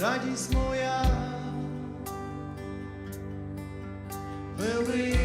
радість моя, великий,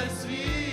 володар світу,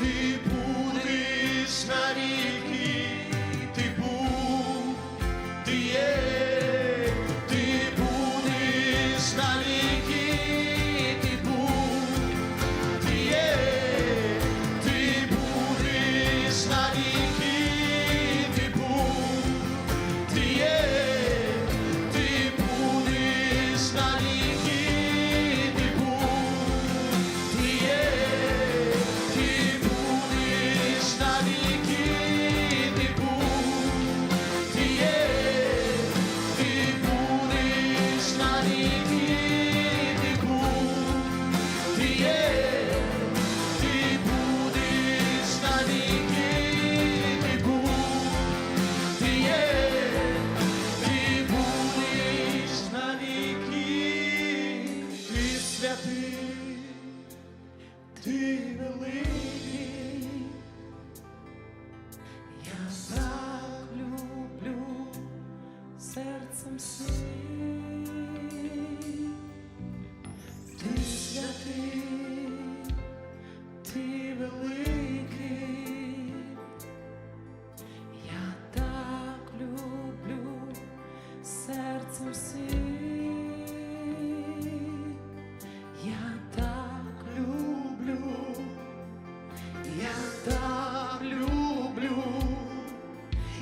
Jesus.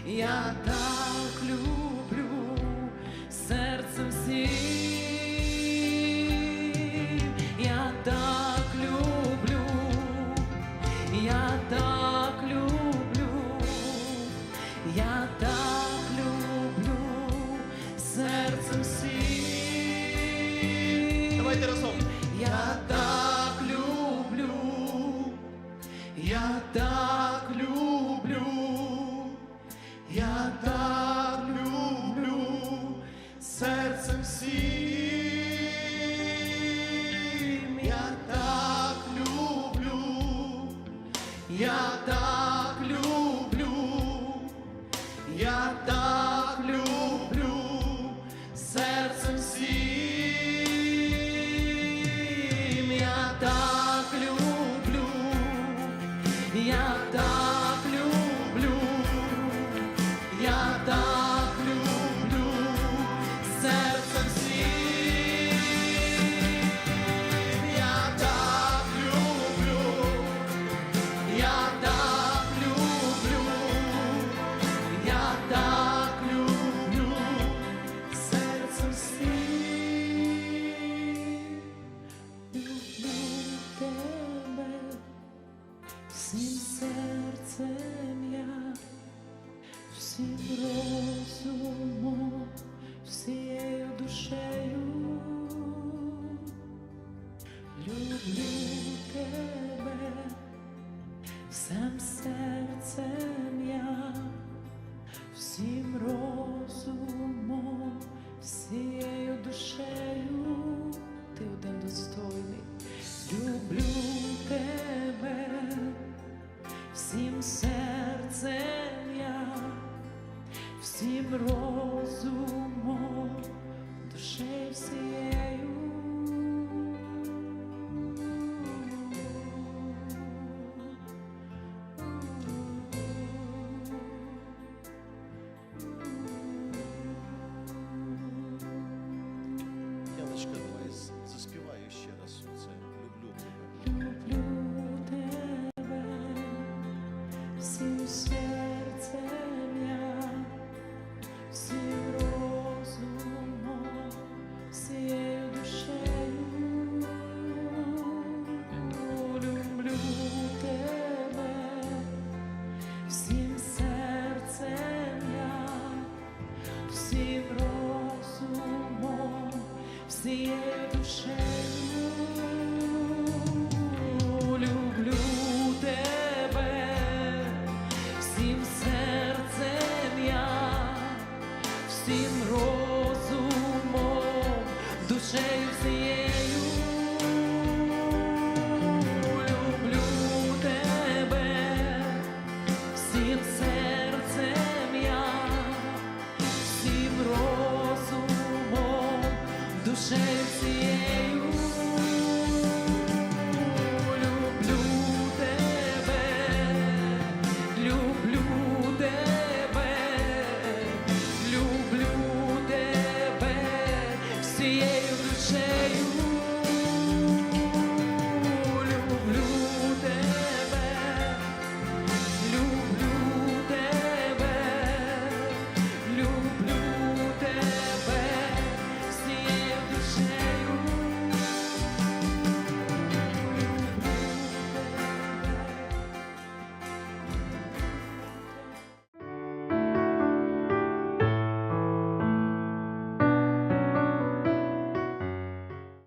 я так люблю серцем всім, я так люблю, я так люблю, я так люблю серцем всім. Давайте разом. так люблю, я так. si anunciei